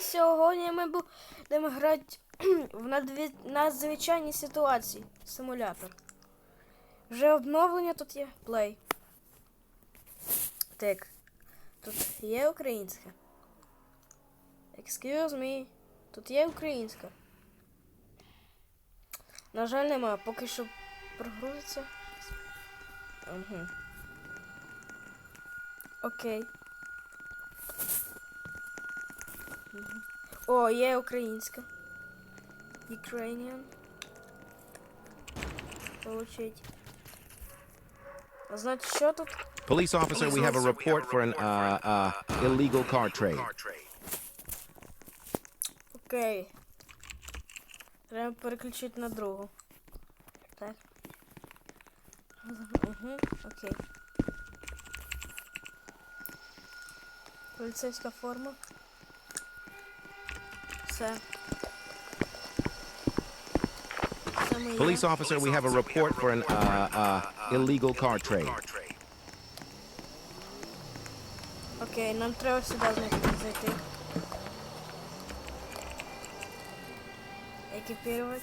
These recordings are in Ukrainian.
Сьогодні ми будемо грати в надві... надзвичайній ситуації. Симулятор. Вже обновлення тут є. Play. Так. Тут є українська. Excuse me. Тут є українська. На жаль, нема. Поки що прогрузиться. Угу. Окей. О, є українська. Ukrainian. Получить. А значить, що тут? Police officer, we have a report for an uh, uh, illegal car trade. Окей. Треба переключити на другу. Так. Угу, окей. Поліцейська форма. Все. Це ми є. Police officer, we have a report for an uh, uh, illegal car trade. Окей, нам треба сюди знайти зайти. Екіпірувати.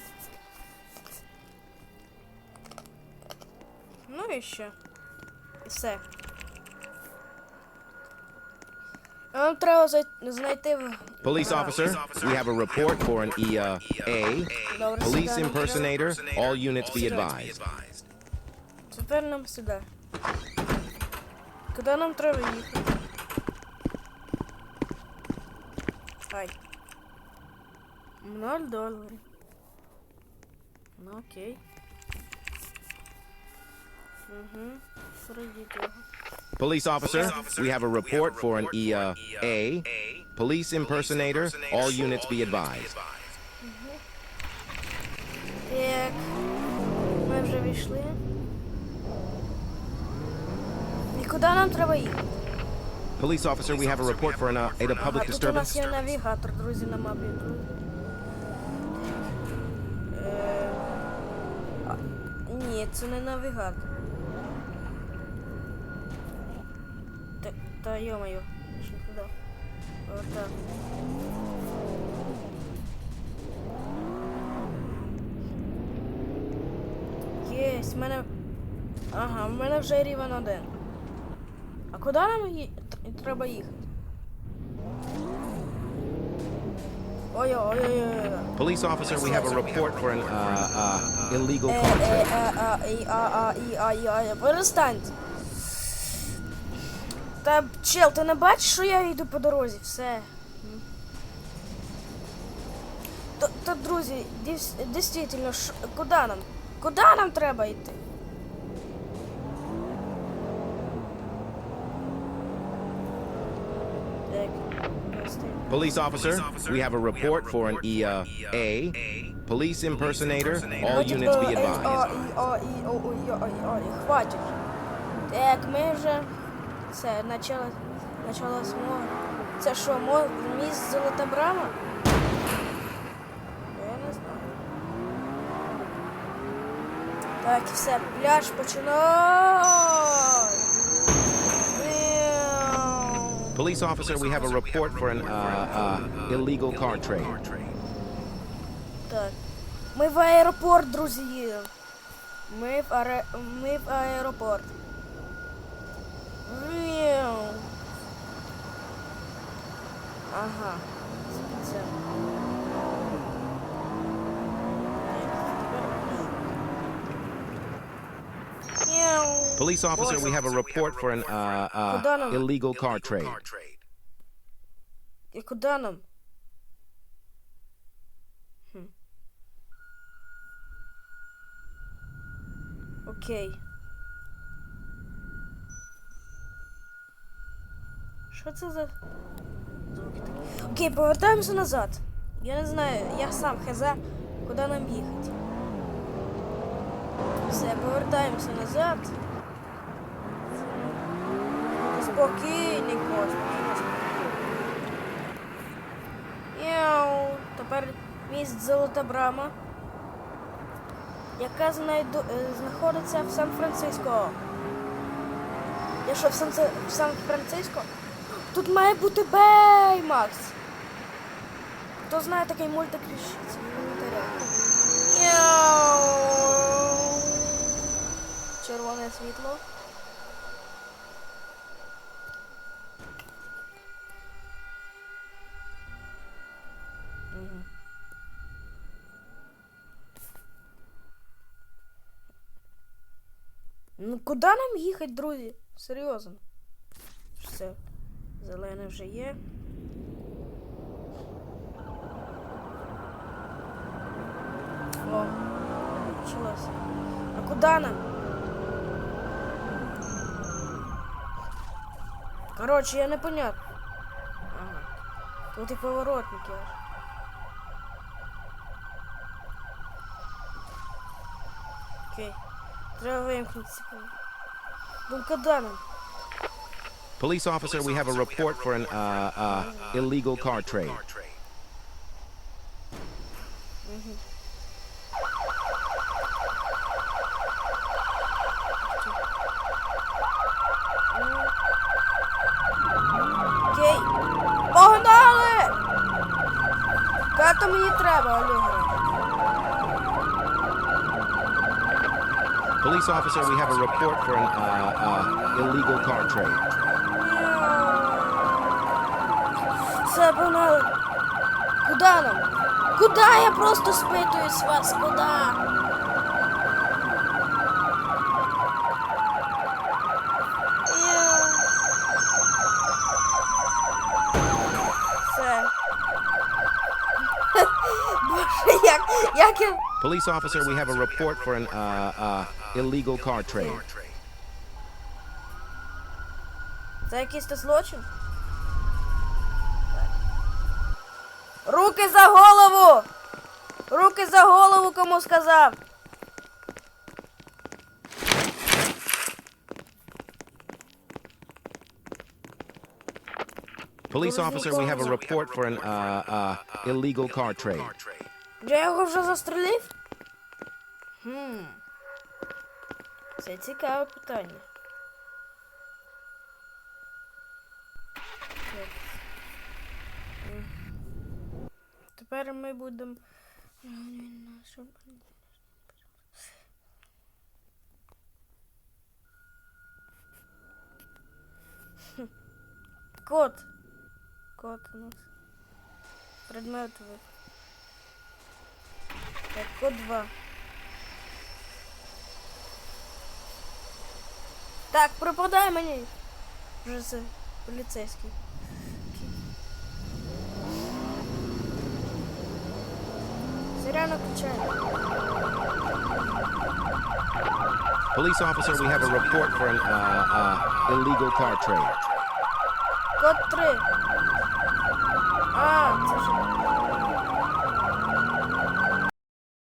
Ну і що? І все. Нам треба зай- знайти в... Police officer, we have a report for an E, uh, A. Добре, Police сюди нам треба. impersonator, all units be advised. Тепер нам сюди. Куди нам треба їхати? Ай. Ноль доларів. Ну окей. Угу. Пройдіть його. Police officer, we have a report for an E, uh, A. Police impersonator, all units be advised. Так. Ми вже війшли. І куди нам треба їхати? Police officer, we have a report for an uh, a А public тут у нас disturbance. є навігатор, друзі, на мапі. Е, а, Ні, це не навігатор. Та, та йо-моє, що туди? Отак. Єсть, в мене. Ага, в мене вже рівень один. А куди нам ї... т- треба їхати? Ой-ой-ой-ой. Police officer, we have a report for an uh, uh, illegal Е, е, е. Перестаньте. Та, чел, ти не бачиш, що я йду по дорозі? Все. Та, та друзі, дійс- дійсно, ш- куди нам? Куди нам треба йти? Police officer, we have a report for an E, uh, A. Police impersonator, all units be advised. Хватить. Так, ми вже це начало, началось море. Це що, міст Золота Брама? Я не знаю. Так, і все, пляж починай! Police officer, we have a report for an uh, uh, illegal car trade. Так. Ми в аеропорт, друзі. Ми в, аре... ми в аеропорт. Мяу. Ага. Спеціально. Мяу. Police officer, we have a report for an uh, uh, illegal car trade. І куди нам? Хм. Окей. Що це за звуки такі? Окей, повертаємося назад. Я не знаю, я сам хаза, куди нам їхати. Все, повертаємося назад. Спокійно, спокійно. Яу. Тепер міст Золота Брама, яка знайду, е, знаходиться в Сан-Франциско. Я що, в Сан-Франциско? Тут має бути Беймакс. Хто знає такий мультик, пишіть в коментарях. Червоне світло. Ну куди нам їхати, друзі? Серйозно. Все. Зелене вже є. О, почалося. А куди нам? Коротше, я не понятно. Ага. Тут і поворотники аж. Окей. Треба вимкнути поворотники. Ну куди нам? Police officer, we have a report for an uh, uh, illegal car trade. Окей. Погнали! Ката мені треба, Олега. Police officer, we have a report for an uh, uh, illegal car trade. Все, погнали. Куда нам? Куда я просто спитуюсь вас? Куда? Є. Все. Боже, як, як я... Police officer, we have a report for an uh, uh, illegal car trade. Це якийсь то злочин? Руки за голову! Руки за голову, кому сказав! Police officer, we have a report for an uh, uh, illegal car trade. Я його вже застрелив? Хм. Це цікаве питання. Так. М. Тепер ми будемо. Хм. Код. Код у нас. Предмет ви. Так, код 2. Так, пропадай мені. Вже це поліцейський. Rano Kuchar. Police officer, we have a report for an uh, uh, illegal car trade. Код 3. Ah.